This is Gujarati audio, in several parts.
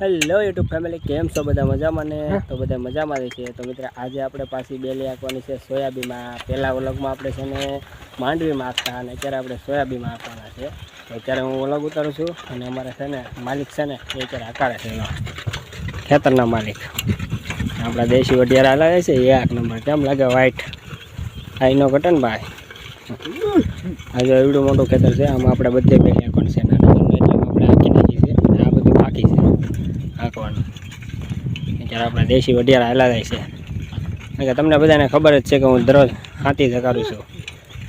હેલો યુટ્યુબ ફેમિલી કેમ છો બધા મજામાં ને? તો બધા મજામાં જ છે. તો મિત્ર આજે આપણે પાછી બેલી આપવાની છે સોયાબીનમાં. પહેલાં ઓલગમાં આપણે છે ને માંડવીમાં આપતા અને અત્યારે આપણે સોયાબીનમાં આપવાના છે. તો અત્યારે હું ઓલગ ઉતારું છું અને અમારે છે ને માલિક છે ને એ અત્યારે હકારે છે એનો ખેતરના માલિક. આપણા દેશી વઢિયારા લાગે છે એ એક નંબર. કેમ લાગે વ્હાઈટ આઈનો કટન ભાઈ. આજે એવડું મોટું ખેતર છે આમાં આપણે બધે બેલી આપવાની છે નાના નાના એટલે આપણે આખી નાખી છે અને આ બધું બાકી છે હાંકવાનું અત્યારે આપણે દેશી વઢિયારા હેલા જાય છે. કે તમને બધાને ખબર જ છે કે હું દરરોજ હાથી જગાડું છું.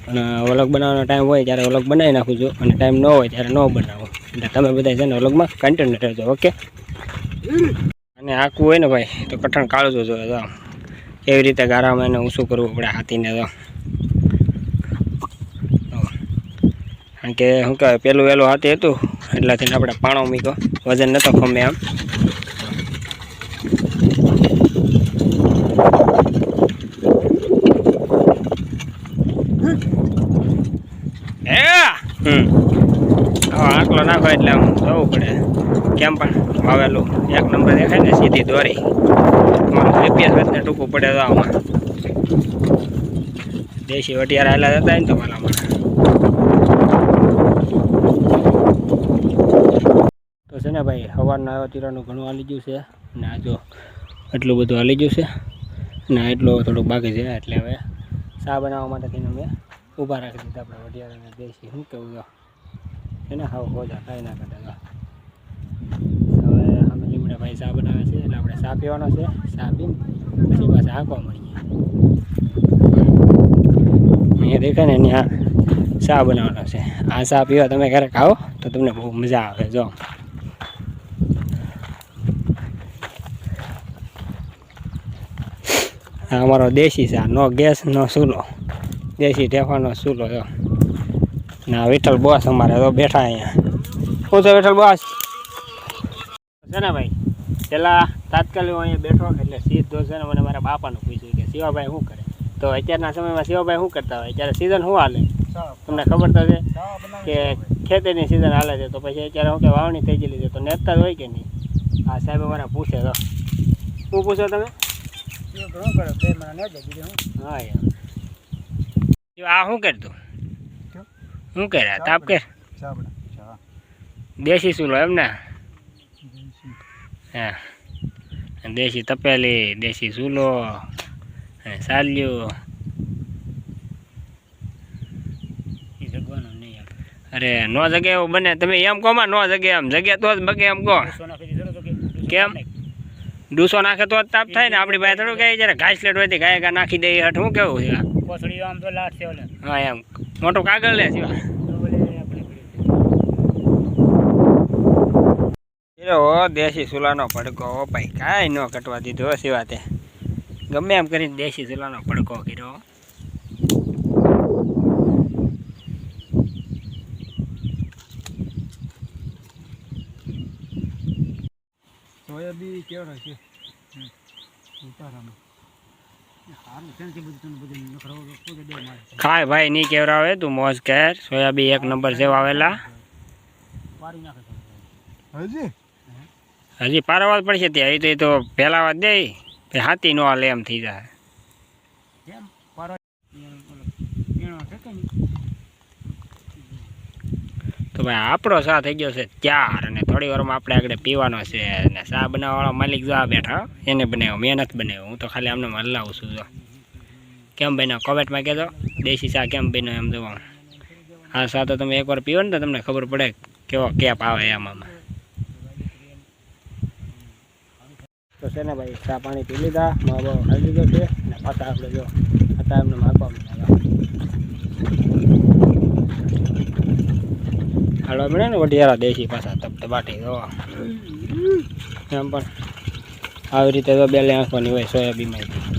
અને વ્લોગ બનાવવાનો ટાઈમ હોય ત્યારે વ્લોગ બનાવી નાખું છું. અને ટાઈમ ન હોય ત્યારે ન બનાવું. એટલે તમે બધા છે ને વ્લોગમાં કન્ટિન્યુ રહેજો ઓકે અને આખું હોય ને ભાઈ, તો કઠણ કાળું જોજો તો કેવી રીતે ગારામાં એને ઊંચું કરવું પડે હાથીને તો કારણ કે શું કહેવાય પહેલું વહેલું હાથી હતું. એટલાથી આપણે પાણો મૂક્યો. વજન નહોતો ખમે આમ. એ હવે આટલો નાખો એટલે આમ જવું પડે. કેમ પણ? વાવેલું. એક નંબર દેખાય ને સીધી દોરી. જીપીએસ ને ટૂંકું પડે તો આમાં. દેશી વટિયારા હાલા જતા ને તો માલામાં તો છે ને ભાઈ આવ્યા તીરાનું ઘણું હાલી ગયું છે. ને આ જો એટલું બધું હાલી ગયું છે. ને એટલો થોડુંક બાકી છે, એટલે હવે ચા બનાવવા માટે થઈને અમે ઊભા રાખી દીધા આપણે વઢિયારાને દેશી શું કેવું તો એને હાવ હોજા કાંઈ ના કરતા તો હવે અમે લીમડે ભાઈ ચા બનાવે છે એટલે આપણે ચા પીવાનો છે ચા પીને પછી પાછા હાંકવા મળીએ અહીંયા દેખાય ને ત્યાં ચા બનાવવાનો છે આ ચા પીવા તમે ક્યારેક આવો તો તમને બહુ મજા આવે જો આ અમારો દેશી ચા નો ગેસ નો ચૂલો દેશી ઢેફાનો ચૂલો જો ના વિઠ્ઠલ બોસ અમારે તો બેઠા અહીંયા. શું છે વિઠ્ઠલ બોસ? છે ને ભાઈ પેલા તાત્કાલિક હું અહીંયા બેઠો એટલે સીધો છે ને મને મારા બાપાનું પૂછ્યું કે શિવાભાઈ શું કરે? તો અત્યારના સમયમાં શિવાભાઈ શું કરતા હોય? અત્યારે સિઝન શું હાલે? તમને ખબર તો છે કે ખેતીની સિઝન હાલે છે તો પછી અત્યારે શું કે વાવણી થઈ ગયેલી છે તો નેતા જ હોય કે નહીં? આ સાહેબ અમારા પૂછે તો. શું પૂછો તમે? હા યાર જો આ શું કરતું શું કર્યા? તાપ કે દેશી ચૂલો એમ ને? હા. દેશી તપેલી દેશી ચૂલો સાલ્યું. અરે નો જગે એવું બને. તમે એમ કહો માં નો જગે એમ. જગ્યા તો જ બગે એમ કહો. કેમ? ડૂસો નાખે તો જ તાપ થાય ને. આપણી પાસે થોડું કહે જયારે ઘાસ લેટ હોય ગાય ગા નાખી દઈએ હટ શું કેવું છે કોથળીઓ આમ તો લાટ છે ઓલે. હા એમ. મોટો કાગળ લે છે. ઓ દેશી ચૂલાનો પડકો ઓ ભાઈ કાંઈ ન કટવા દીધો સિવા તે ગમે એમ કરીને દેશી ચૂલાનો પડકો કર્યો. સોયાબી કેવડો છે? ઉતારામાં. ખાય ભાઈ નહીં કેવરાવે તું મોજ કર. સોયાબી એક નંબર છે વાવેલા તો હજી? હજી પારવા પડશે ત્યાં. એ તો પહેલા વાત દે હાથી નો હાલે એમ થઈ જાય. તો ભાઈ આપણો ચા થઈ ગયો છે ચાર અને થોડી વારમાં આપણે આગળ પીવાનો છે અને ચા બનાવવાળો માલિક જો આ બેઠા. એને બનાવ્યો, મેં નથી બનાવ્યો, હું તો ખાલી આમને હલાવું છું, જો. કેમ બન્યો? કોમેન્ટમાં કહેજો, દેશી ચા કેમ બન્યો એમ જોવા. આ ચા તો તમે એકવાર પીવો ને તો તમને ખબર પડે કેવો કેપ આવે એમાં તો છે ને ભાઈ, ચા પાણી પી લીધા મા બહુ ખાઈ લીધો છે અને પાછા આપણે જો હતા એમને માગવા હાલો મળે ને વઢિયારા દેશી પાછા તપતપાટી જો એમ પણ આવી રીતે તો બે આંખવાની હોય સોયાબીનમાં